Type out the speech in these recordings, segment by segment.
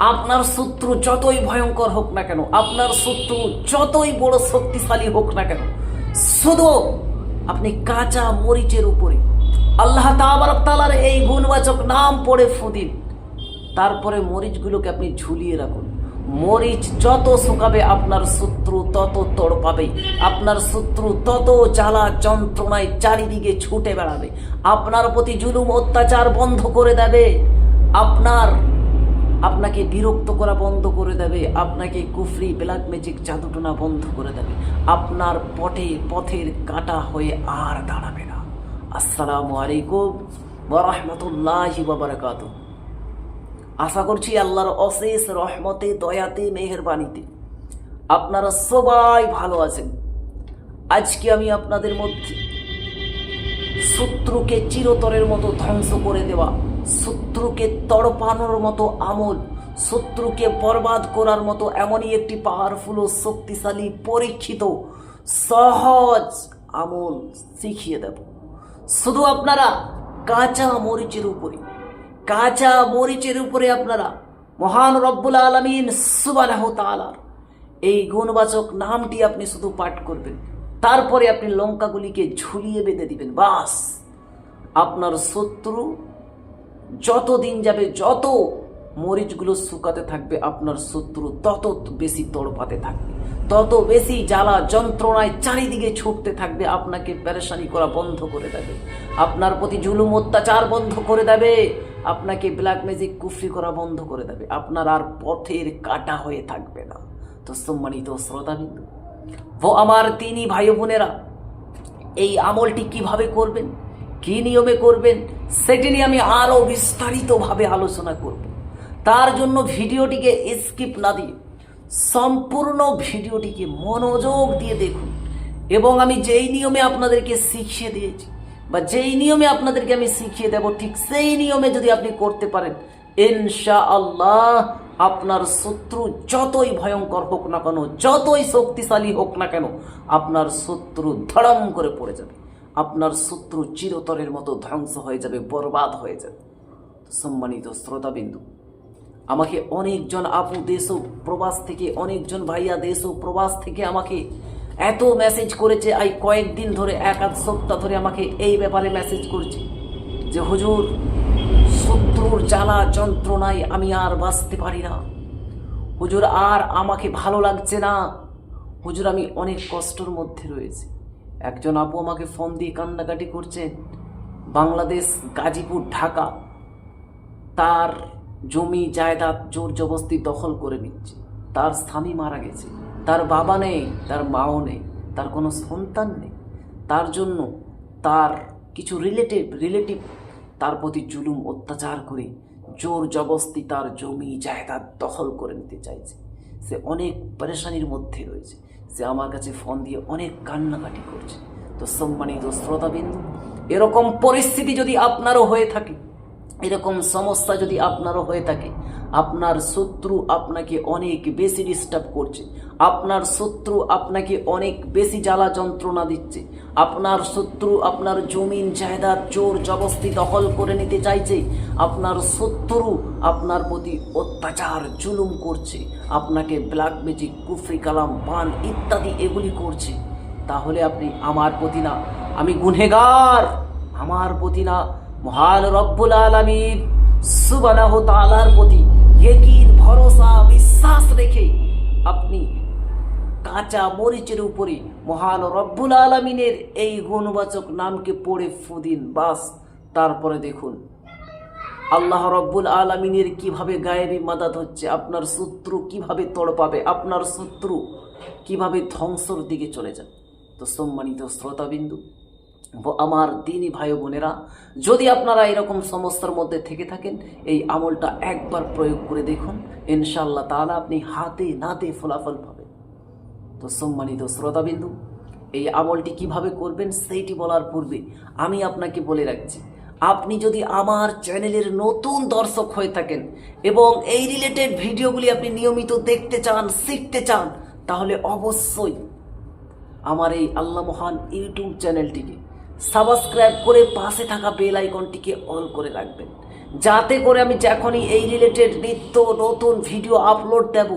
আপনার শত্রু যতই ভয়ঙ্কর হোক না কেন, আপনার শত্রু যতই বড় শক্তিশালী হোক না কেন, শুধু আপনি কাঁচা মরিচের উপরে। আল্লাহ তালার এই গুণবাচক নাম পড়ে ফুদিন তারপরে মরিচগুলোকে আপনি ঝুলিয়ে রাখুন। মরিচ যত শুকাবে, আপনার শত্রু তত তড় পাবে। আপনার শত্রু তত জ্বালা যন্ত্রণায় চারিদিকে ছুটে বেড়াবে। আপনার প্রতি জুলুম অত্যাচার বন্ধ করে দেবে। আপনার আপনাকে বিরক্ত করা বন্ধ করে দেবে, আপনাকে কুফরি, ব্ল্যাক ম্যাজিক জাদুটনা বন্ধ করে দেবে। আপনার পটে পথের কাটা হয়ে আর দাঁড়াবে না। আসসালামু আলাইকুম ওরহমতুল্লাহি বাবরকাতুহ আশা করছি আল্লাহর অশেষ রহমতে, দয়াতে, মেহেরবানিতে আপনারা সবাই ভালো আছেন। আজকে আমি আপনাদের মধ্যে শত্রুকে চিরতরের মতো ধ্বংস করে দেওয়া শত্রুকে তড়পানোর মতো আমল, শত্রুকে বরবাদ করার মতো এমনই একটি পাওয়ারফুল ও শক্তিশালী পরীক্ষিত, সহজ আমল শিখিয়ে দেব। শুধু আপনারা কাঁচা মরিচের উপরে, কাঁচা মরিচের উপরে আপনারা মহান রব্বুল আলমিন সুবাহ তালার এই গুণবাচক নামটি আপনি শুধু পাঠ করবেন, তারপরে আপনি লঙ্কাগুলিকে ঝুলিয়ে বেঁধে দিবেন, বাস। আপনার শত্রু যত দিন যাবে, যত মরিচগুলো শুকাতে থাকবে, আপনার শত্রু তত বেশি তড়পাতে থাকবে। তত বেশি জ্বালা যন্ত্রণায় চারিদিকে ছুটতে থাকবে, আপনাকে প্যারেশানি করা বন্ধ করে দেবে। আপনার প্রতি জুলুম অত্যাচার বন্ধ করে দেবে। আপনাকে ব্ল্যাক ম্যাজিক কুফরি করা বন্ধ করে দেবে। আপনার আর পথের কাটা হয়ে থাকবে না। তো সম্মানিত শ্রোতাবিন্দু, ও আমার তিনি ভাই বোনেরা এই আমলটি কীভাবে করবেন? কি নিয়মে করবেন, সেটি নিয়ে আমি আরও বিস্তারিতভাবে আলোচনা করব। তার জন্য ভিডিওটিকে স্কিপ না দিয়ে সম্পূর্ণ ভিডিওটিকে মনোযোগ দিয়ে দেখুন। এবং আমি যেই নিয়মে আপনাদেরকে শিখিয়ে দিয়েছি বা যেই নিয়মে আপনাদেরকে আমি শিখিয়ে দেব, ঠিক সেই নিয়মে যদি আপনি করতে পারেন ইনশা আল্লাহ আপনার শত্রু যতই ভয়ঙ্কর হোক না কেন, যতই শক্তিশালী হোক না কেন, আপনার শত্রু ধড়ম করে পড়ে যাবে। আপনার শত্রু চিরতরের মতো ধ্বংস হয়ে যাবে, বরবাদ হয়ে যাবে। সম্মানিত শ্রোতাবিন্দু, আমাকে অনেকজন আপু দেশ প্রবাস থেকে, অনেকজন ভাইয়া দেশ প্রবাস থেকে আমাকে এত মেসেজ করেছে এই কয়েকদিন ধরে, এক আধ সপ্তাহ ধরে আমাকে এই ব্যাপারে মেসেজ করছে যে, হুজুর, শত্রুর জ্বালা যন্ত্রণায় আমি আর বাঁচতে পারি না। হুজুর, আর আমাকে ভালো লাগছে না। হুজুর, আমি অনেক কষ্টর মধ্যে রয়েছি। একজন আপু আমাকে ফোন দিয়ে কান্নাকাটি করছেন বাংলাদেশ, গাজীপুর, ঢাকা। তার জমি, জায়দাদ জোর জবস্তি দখল করে নিচ্ছে। তার স্বামী মারা গেছে। তার বাবা নেই, তার মাও নেই, তার কোনো সন্তান নেই। তার জন্য তার কিছু রিলেটিভ রিলেটিভ তার প্রতি জুলুম, অত্যাচার করে জোর জবস্তি তার জমি, জায়দাদ দখল করে নিতে চাইছে। সে অনেক পরেশানির মধ্যে রয়েছে। সে আমার কাছে ফোন দিয়ে অনেক কান্নাকাটি করছে। তো সম্মানিত শ্রোতাবিন্দু, এরকম পরিস্থিতি যদি আপনারও হয়ে থাকে এরকম সমস্যা যদি আপনারও হয়ে থাকে, আপনার শত্রু আপনাকে অনেক বেশি ডিস্টার্ব করছে, আপনার শত্রু আপনাকে অনেক বেশি জ্বালা যন্ত্রণা দিচ্ছে, আপনার শত্রু আপনার জমিন জায়দাদ চোর জবস্তি দখল করে নিতে চাইছে, আপনার শত্রু আপনার প্রতি অত্যাচার, জুলুম করছে, আপনাকে ব্ল্যাক ম্যাজিক কুফরি কালাম, বান ইত্যাদি এগুলি করছে, তাহলে আপনি আমার প্রতি না, আমি গুনেগার আমার প্রতি না মহান রব্বুল আলমীর সুবানাহ তালার প্রতি ইয়েকিন, ভরসা, বিশ্বাস রেখে আপনি কাঁচা মরিচের উপরে মহান রব্বুল আলমিনের এই গুণবাচক নামকে পড়ে ফুদিন বাস। তারপরে দেখুন, আল্লাহ রব্বুল আলমিনের কীভাবে গায়েবী মাদাত হচ্ছে, আপনার শত্রু কীভাবে তড়পাবে আপনার শত্রু কীভাবে ধ্বংসর দিকে চলে যাবে। তো সম্মানিত শ্রোতাবিন্দু আমার দিনী ভাই বোনেরা, যদি আপনারা এরকম সমস্যার মধ্যে থেকে থাকেন, এই আমলটা একবার প্রয়োগ করে দেখুন ইনশাল্লাহ তাহলে আপনি হাতে নাতে ফলাফল পাবেন। তো সম্মানিত শ্রোতাবিন্দু, এই আমলটি কীভাবে করবেন সেইটি বলার পূর্বে আমি আপনাকে বলে রাখছি, আপনি যদি আমার চ্যানেলের নতুন দর্শক হয়ে থাকেন এবং এই রিলেটেড ভিডিওগুলি আপনি নিয়মিত দেখতে চান, শিখতে চান, তাহলে অবশ্যই আমার এই আল্লাহ মহান ইউটিউব চ্যানেলটিকে সাবস্ক্রাইব করে পাশে থাকা বেল আইকনটিকে অন করে রাখবেন। যাতে করে আমি যখনই এই রিলেটেড নিত্য নতুন ভিডিও আপলোড দেব,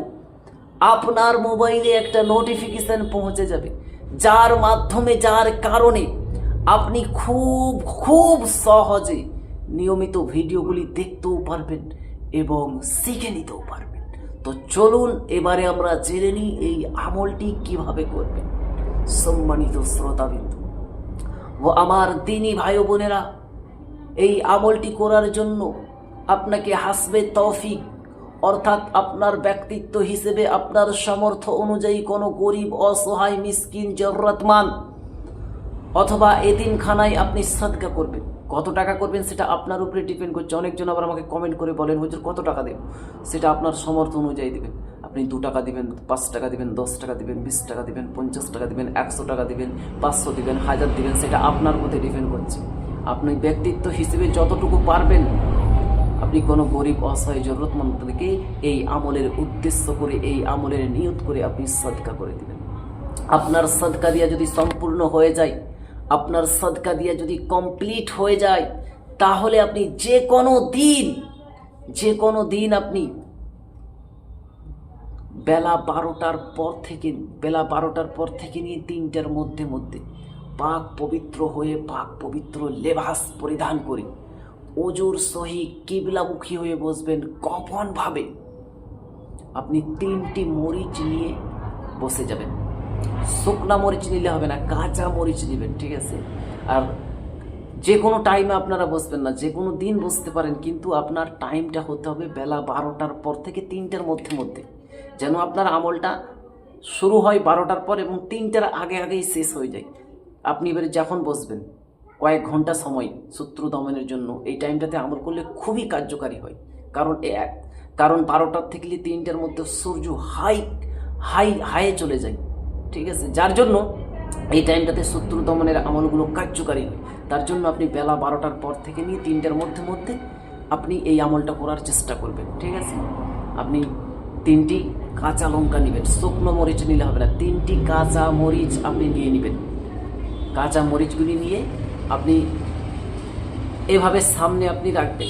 আপনার মোবাইলে একটা নোটিফিকেশন পৌঁছে যাবে। যার মাধ্যমে, যার কারণে আপনি খুব খুব সহজে নিয়মিত ভিডিওগুলি দেখতেও পারবেন এবং শিখে নিতেও পারবেন। তো চলুন, এবারে আমরা জেনে নিই এই আমলটি কীভাবে করবেন। সম্মানিত শ্রোতাবিন্দু ও আমার দিনী ভাই বোনেরা, এই আমলটি করার জন্য আপনাকে হাসবে তৌফিক, অর্থাৎ আপনার ব্যক্তিত্ব হিসেবে আপনার সামর্থ্য অনুযায়ী কোনো গরিব, অসহায়, মিসকিন, জরুরতমান অথবা এতিমখানায় আপনি সাদকা করবেন। কত টাকা করবেন সেটা আপনার উপরে ডিপেন্ড করছে। অনেকজন আবার আমাকে কমেন্ট করে বলেন, হুজুর কত টাকা দেব? সেটা আপনার সমর্থ অনুযায়ী দিবেন। আপনি দু টাকা দিবেন, পাঁচ টাকা দিবেন, দশ টাকা দিবেন, বিশ টাকা দিবেন, পঞ্চাশ টাকা দিবেন, একশো টাকা দিবেন, পাঁচশো দিবেন, হাজার দিবেন, সেটা আপনার মধ্যে ডিপেন্ড করছে। আপনি ব্যক্তিত্ব হিসেবে যতটুকু পারবেন, আপনি কোনো গরিব, অসহায় জরুরতমন্দকে এই আমলের উদ্দেশ্য করে, এই আমলের নিয়ত করে আপনি সদকা করে দিবেন। আপনার সদকা দিয়া যদি সম্পূর্ণ হয়ে যায়, আপনার সদকা দিয়া যদি কমপ্লিট হয়ে যায়, তাহলে আপনি যে কোনো দিন, যে কোনো দিন আপনি বেলা বারোটার পর থেকে, বেলা বারোটার পর থেকে নিয়ে তিনটার মধ্যে মধ্যে পাক পবিত্র হয়ে, পাক পবিত্র লেবাস পরিধান করে। ওজোর সহি কিবলামুখী হয়ে বসবেন কপনভাবে। আপনি তিনটি মরিচ নিয়ে বসে যাবেন। শুকনা মরিচ নিলে হবে না, কাঁচা মরিচ নেবেন, ঠিক আছে? আর যে কোনো টাইমে আপনারা বসবেন না যে কোনো দিন বসতে পারেন, কিন্তু আপনার টাইমটা হতে হবে বেলা বারোটার পর থেকে তিনটার মধ্যে মধ্যে। যেন আপনার আমলটা শুরু হয় বারোটার পর এবং তিনটার আগে আগেই শেষ হয়ে যায়। আপনি এবারে যখন বসবেন, কয়েক ঘণ্টা সময় শত্রু দমনের জন্য এই টাইমটাতে আমল করলে খুবই কার্যকারী হয়। কারণ এক, কারণ বারোটার থেকে তিনটার মধ্যে সূর্য হাই হাই হাইয়ে চলে যায়। ঠিক আছে? যার জন্য এই টাইমটাতে শত্রু দমনের আমলগুলো কার্যকারী হয়। তার জন্য আপনি বেলা বারোটার পর থেকে নিয়ে তিনটার মধ্যে মধ্যে আপনি এই আমলটা করার চেষ্টা করবেন। ঠিক আছে? আপনি তিনটি কাঁচা লঙ্কা নেবেন। শুকনো মরিচ নিলে হবে না। তিনটি কাঁচা মরিচ আপনি নিয়ে নেবেন। কাঁচা মরিচগুলি নিয়ে আপনি এভাবে সামনে আপনি রাখবেন।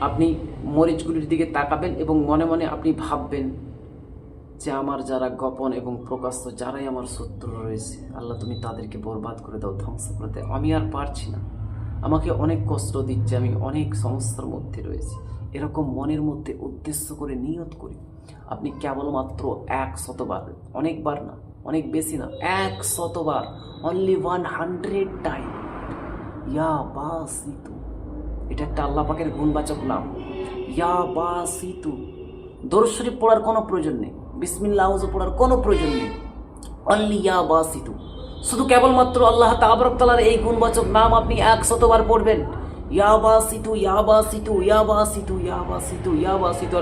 আপনি মরিচগুলির দিকে তাকাবেন এবং মনে মনে আপনি ভাববেন যে আমার যারা গোপন এবং প্রকাশ্য, যারাই আমার শত্রু রয়েছে, আল্লাহ তুমি তাদেরকে বরবাদ করে দাও, ধ্বংস করে দাও। আমি আর পারছি না। আমাকে অনেক কষ্ট দিচ্ছে, আমি অনেক সমস্যার মধ্যে রয়েছি। এরকম মনের মধ্যে উদ্দেশ্য করে নিয়ত করি। আপনি কেবলমাত্র এক শতবার অনেকবার না, অনেক বেশি না এক শতবার অনলি ওয়ান হান্ড্রেড টাইম ইয়া বা সিতু এটা একটা আল্লাহ পাকের গুণবাচক নাম। ইয়া বা সিতু দরুদ শরীফ পড়ার কোনো প্রয়োজন নেই, বিসমিল্লাহ আউযু পড়ার কোনো প্রয়োজন নেই। অনলি ইয়া বা সিতু শুধু কেবলমাত্র আল্লাহ তাবরকতালার এই গুণবাচক নাম আপনি একশতবার পড়বেন। ইয়া বা সিতু ইয়া বা সিতু ইয়া বা সিতু ইয়া বা সিতু ইয়া বা সিতু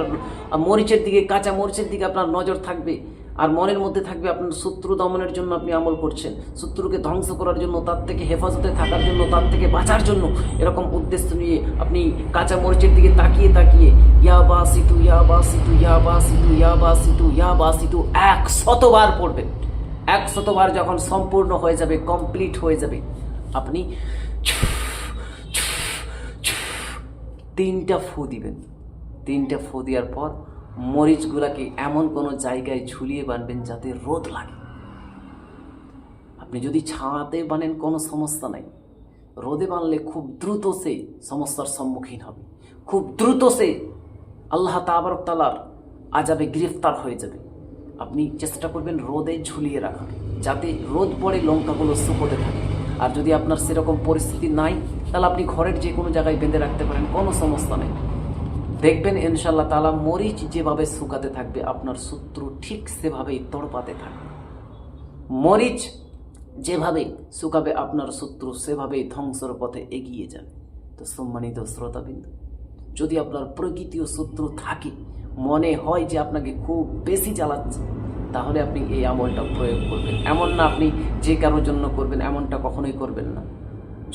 আর মরিচের দিকে, কাঁচা মরিচের দিকে আপনার নজর থাকবে। আর মনের মধ্যে থাকবে আপনার শত্রু দমনের জন্য আপনি আমল করছেন। শত্রুকে ধ্বংস করার জন্য, তার থেকে হেফাজতে থাকার জন্য, তার থেকে বাঁচার জন্য এরকম উদ্দেশ্য নিয়ে আপনি কাঁচা মরিচের দিকে তাকিয়ে তাকিয়ে ইয়া বা সিতু ইয়া বা সিতু ইয়া বা সিতু ইয়া বা সিতু ইয়া বা সিতু এক শতবার পড়বেন। এক শতবার যখন সম্পূর্ণ হয়ে যাবে, কমপ্লিট হয়ে যাবে। আপনি তিনটা ফু দিবেন। তিনটা ফু দেওয়ার পর মরিচগুলাকে এমন কোনো জায়গায় ঝুলিয়ে বানবেন যাতে রোদ লাগে। আপনি যদি ছাওয়াতে বানেন কোনো সমস্যা নাই। রোদে বানলে খুব দ্রুত সে সমস্যার সম্মুখীন হবে। খুব দ্রুত সে আল্লাহ তাবারক তালার আজাবে গ্রেফতার হয়ে যাবে। আপনি চেষ্টা করবেন রোদে ঝুলিয়ে রাখার, যাতে রোদ পড়ে লঙ্কাগুলো শুকোতে থাকে। আর যদি আপনার সেরকম পরিস্থিতি নাই তাহলে আপনি ঘরের যে কোনো জায়গায় বেঁধে রাখতে পারেন, কোনো সমস্যা নেই। দেখবেন ইনশাল্লাহ তালা মরিচ যেভাবে শুকাতে থাকবে, আপনার শত্রু ঠিক সেভাবেই তড়পাতে থাকবে। মরিচ যেভাবে শুকাবে, আপনার শত্রু সেভাবেই ধ্বংসর পথে এগিয়ে যাবে। তো সম্মানিত শ্রোতাবিন্দু, যদি আপনার প্রকৃতীয় শত্রু থাকে, মনে হয় যে আপনাকে খুব বেশি জ্বালাচ্ছে, তাহলে আপনি এই আমলটা প্রয়োগ করবেন। এমন না আপনি যে কারোর জন্য করবেন, এমনটা কখনোই করবেন না।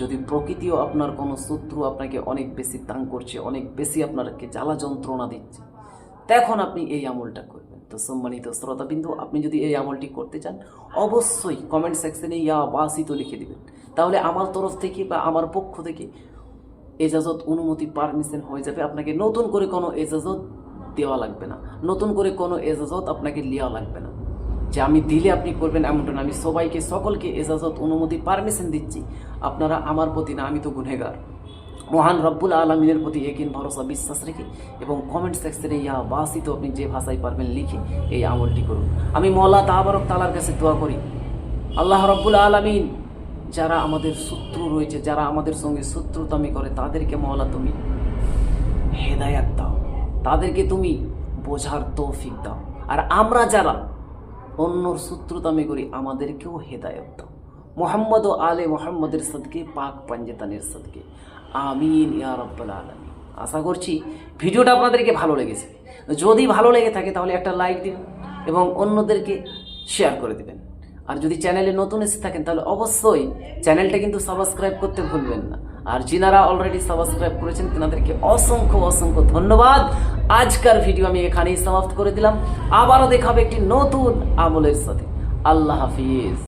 যদি প্রকৃতিও আপনার কোনো শত্রু আপনাকে অনেক বেশি তাং করছে, অনেক বেশি আপনাকে জ্বালা যন্ত্রণা দিচ্ছে, তখন আপনি এই আমলটা করবেন। তো সম্মানিত শ্রোতাবিন্দু, আপনি যদি এই আমলটি করতে চান, অবশ্যই কমেন্ট সেকশনে ইয়া বাসিত লিখে দিবেন। তাহলে আমার তরফ থেকে বা আমার পক্ষ থেকে এজাজত অনুমতি পারমিশন হয়ে যাবে। আপনাকে নতুন করে কোনো এজাজত দেওয়া লাগবে না। নতুন করে কোনো এজাজত আপনাকে নেওয়া লাগবে না। যে আমি দিলে আপনি করবেন এমনটা না। আমি সবাইকে, সকলকে এজাজত, অনুমতি পারমিশন দিচ্ছি। আপনারা আমার প্রতি না, আমি তো গুনেগার মহান রব্বুল আলমিনের প্রতি একিন ভরসা, বিশ্বাস রেখে এবং কমেন্ট সেকশনে ইয়া বাসিত আপনি যে ভাষায় পারবেন লিখে এই আমলটি করুন। আমি মল্লা তাবারক তালার কাছে দোয়া করি। আল্লাহ রব্বুল আলমিন, যারা আমাদের শত্রু রয়েছে, যারা আমাদের সঙ্গে শত্রুতামি করে, তাদেরকে মহলা তুমি হেদায়াত দাও। তাদেরকে তুমি বোঝার তৌফিক দাও। আর আমরা যারা অন্যর সূত্রতামে করি, আমাদেরকেও হেদায়ত দাও। মোহাম্মদ ও আলে মোহাম্মদের সদকে, পাক পাঞ্জেতানের সদকে। আমিন ইয়া রব্বাল আলামিন। আশা করছি ভিডিওটা আপনাদেরকে ভালো লেগেছে। যদি ভালো লেগে থাকে তাহলে একটা লাইক দিন এবং অন্যদেরকে শেয়ার করে দিবেন। আর যদি চ্যানেলে নতুন এসে থাকেন, তাহলে অবশ্যই চ্যানেলটা কিন্তু সাবস্ক্রাইব করতে ভুলবেন না। আর যিনারা অলরেডি সাবস্ক্রাইব করেছেন, তেনাদেরকে অসংখ্য অসংখ্য ধন্যবাদ। আজকার ভিডিও আমি এখানেই সমাপ্ত করে দিলাম। আবারও দেখাবে একটি নতুন আমলের সাথে। আল্লাহ হাফিজ।